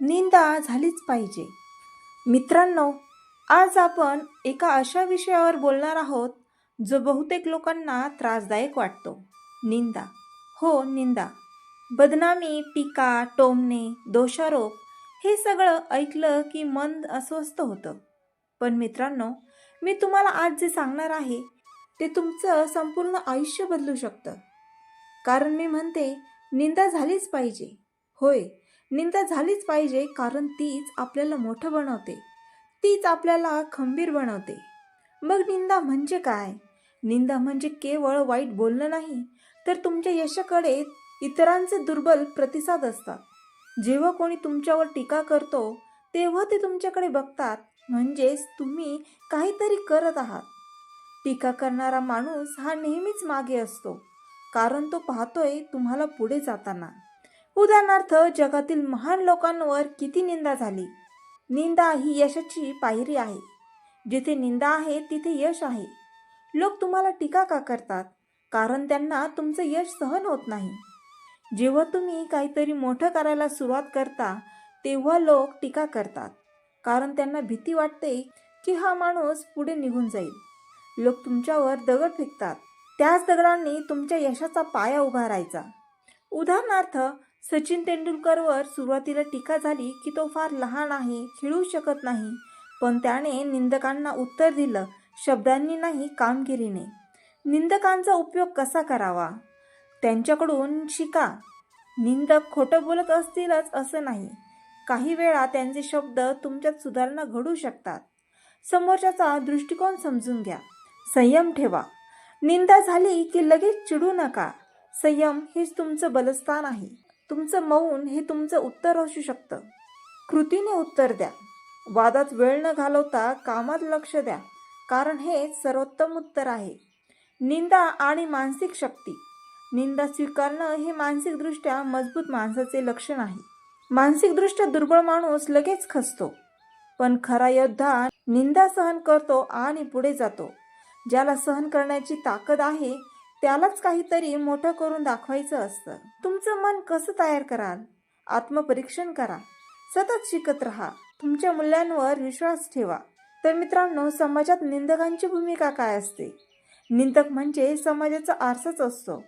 निंदा झालीच पाहिजे. मित्रांनो आज आपण एका अशा विषयावर बोलणार आहोत जो बहुतेक लोकांना त्रासदायक वाटतो. निंदा. हो निंदा. बदनामी टीका टोमणे दोषारोप हे सगळं ऐकलं की मन अस्वस्थ होतं. पण मित्रांनो मी तुम्हाला आज जे सांगणार आहे ते तुमचं संपूर्ण आयुष्य बदलू शकतं. कारण मी म्हणते निंदा झालीच पाहिजे. होय. निंदा झालीच पाहिजे कारण तीच आपल्याला मोठं बनवते. तीच आपल्याला खंबीर बनवते. मग निंदा म्हणजे काय? निंदा म्हणजे केवळ वाईट बोलणं नाही तर तुमच्या यशाकडे इतरांचे दुर्बल प्रतिसाद असतात. जेव्हा कोणी तुमच्यावर टीका करतो तेव्हा ते तुमच्याकडे बघतात म्हणजेच तुम्ही काहीतरी करत आहात. टीका करणारा माणूस हा नेहमीच मागे असतो कारण तो पाहतोय तुम्हाला पुढे जाताना. उदाहरणार्थ जगातील महान लोकांवर किती निंदा झाली? निंदा ही यशाची पायरी आहे. जिथे निंदा आहे तिथे यश आहे. लोक तुम्हाला टीका का करतात? कारण त्यांना तुमचं यश सहन होत नाही. जेव्हा तुम्ही काहीतरी मोठं करायला सुरुवात करता तेव्हा लोक टीका करतात. कारण त्यांना भीती वाटते की हा माणूस पुढे निघून जाईल. लोक तुमच्यावर दगड फेकतात. त्याच दगडांनी तुमच्या यशाचा पाया उभारायचा उदाहरणार्थ सचिन तेंडुलकरवर सुरुवातीला टीका झाली की तो फार लहान आहे खेळू शकत नाही. पण त्याने निंदकांना उत्तर दिलं शब्दांनी नाही कामगिरीने. निंदकांचा उपयोग कसा करावा? त्यांच्याकडून शिका. निंदक खोटं बोलत असतीलच असं नाही. काही वेळा त्यांचे शब्द तुमच्यात सुधारणा घडू शकतात. समोरच्याचा दृष्टिकोन समजून घ्या. संयम ठेवा. निंदा झाली की लगेच चिडू नका. संयम हेच तुमचं बलस्थान आहे. तुमचं मौन हे तुमचं उत्तर असू शकतं. कृतीने उत्तर द्या. वादात वेळ न घालवता कामात लक्ष द्या. कारण हे सर्वोत्तम उत्तर आहे. निंदा आणि मानसिक शक्ती. निंदा स्वीकारणं हे मानसिकदृष्ट्या मजबूत माणसाचे लक्षण आहे. मानसिकदृष्ट्या दुर्बळ माणूस लगेच खसतो पण खरा योद्धा निंदा सहन करतो आणि पुढे जातो. ज्याला सहन करण्याची ताकद आहे त्यालाच काहीतरी मोठं करून दाखवायचं असतं. तुमचं मन कसं तयार कराल? आत्मपरीक्षण करा. सतत शिकत राहा. तुमच्या मूल्यांवर विश्वास ठेवा. तर मित्रांनो समाजात निंदकांची भूमिका काय असते? निंदक म्हणजे समाजाचा आरसाच असतो.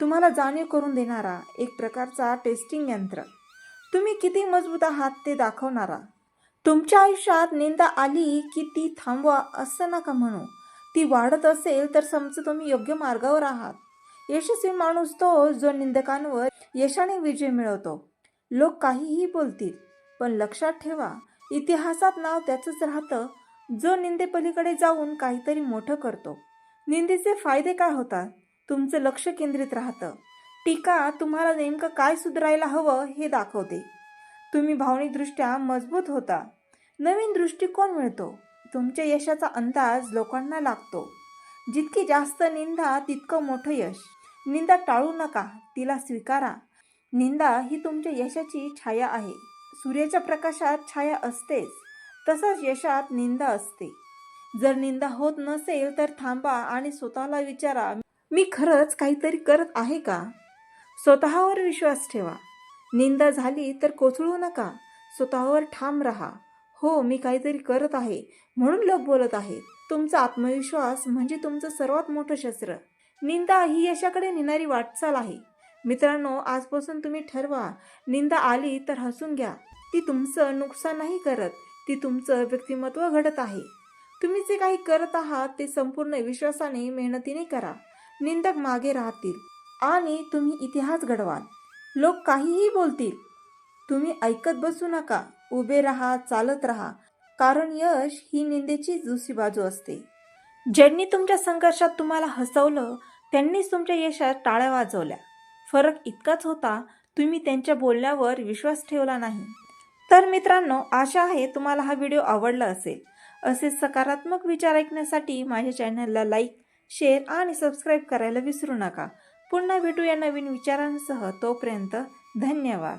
तुम्हाला जाणीव करून देणारा एक प्रकारचा टेस्टिंग यंत्र. तुम्ही किती मजबूत आहात ते दाखवणारा. तुमच्या आयुष्यात निंदा आली की ती थांबवा असं नका म्हणू. ती वाढत असेल तर समजा तुम्ही योग्य मार्गावर आहात. यशस्वी माणूस तो जो निंदकांवर यशाने विजय मिळवतो. लोक काहीही बोलतील पण लक्षात ठेवा इतिहासात नाव त्याचंच राहतं. जो निंदेपलीकडे जाऊन काहीतरी मोठं करतो. निंदेचे फायदे काय होतात? तुमचं लक्ष केंद्रित राहतं. टीका तुम्हाला नेमकं काय सुधारायला हवं हे दाखवते. तुम्ही भावनिकदृष्ट्या मजबूत होता. नवीन दृष्टिकोन मिळतो. तुमच्या यशाचा अंदाज लोकांना लागतो. जितकी जास्त निंदा तितकं मोठं यश. निंदा टाळू नका तिला स्वीकारा. निंदा ही तुमच्या यशाची छाया आहे. सूर्याच्या प्रकाशात छाया असतेच तसंच यशात निंदा असते. जर निंदा होत नसेल तर थांबा आणि स्वतःला विचारा मी खरंच काहीतरी करत आहे का? स्वतःवर विश्वास ठेवा. निंदा झाली तर कोसळू नका. स्वतःवर ठाम राहा. हो मी काहीतरी करत आहे म्हणून लोक बोलत आहेत. तुमचा आत्मविश्वास म्हणजे तुमचं सर्वात मोठं शस्त्र. निंदा ही यशाकडे नेणारी वाटचाल आहे. मित्रांनो आजपासून तुम्ही ठरवा. निंदा आली तर हसून घ्या. ती तुमचं नुकसान नाही करत ती तुमचं व्यक्तिमत्व घडत आहे. तुम्ही जे काही करत आहात ते संपूर्ण विश्वासाने मेहनतीने करा. निंदक मागे राहतील आणि तुम्ही इतिहास घडवाल. लोक काहीही बोलतील. तुम्ही ऐकत बसू नका. उभे राहा चालत राहा. कारण यश ही निंदेची दुसरी बाजू असते. ज्यांनी तुमच्या संघर्षात तुम्हाला हसवलं त्यांनीच तुमच्या यशात टाळ्या वाजवल्या. फरक इतकाच होता तुम्ही त्यांच्या बोलण्यावर विश्वास ठेवला नाही. तर मित्रांनो आशा आहे तुम्हाला हा व्हिडिओ आवडला असेल. असे सकारात्मक विचार ऐकण्यासाठी माझ्या चॅनलला लाईक शेअर आणि सबस्क्राईब करायला विसरू नका. पुन्हा भेटूया नवीन विचारांसह. तोपर्यंत धन्यवाद.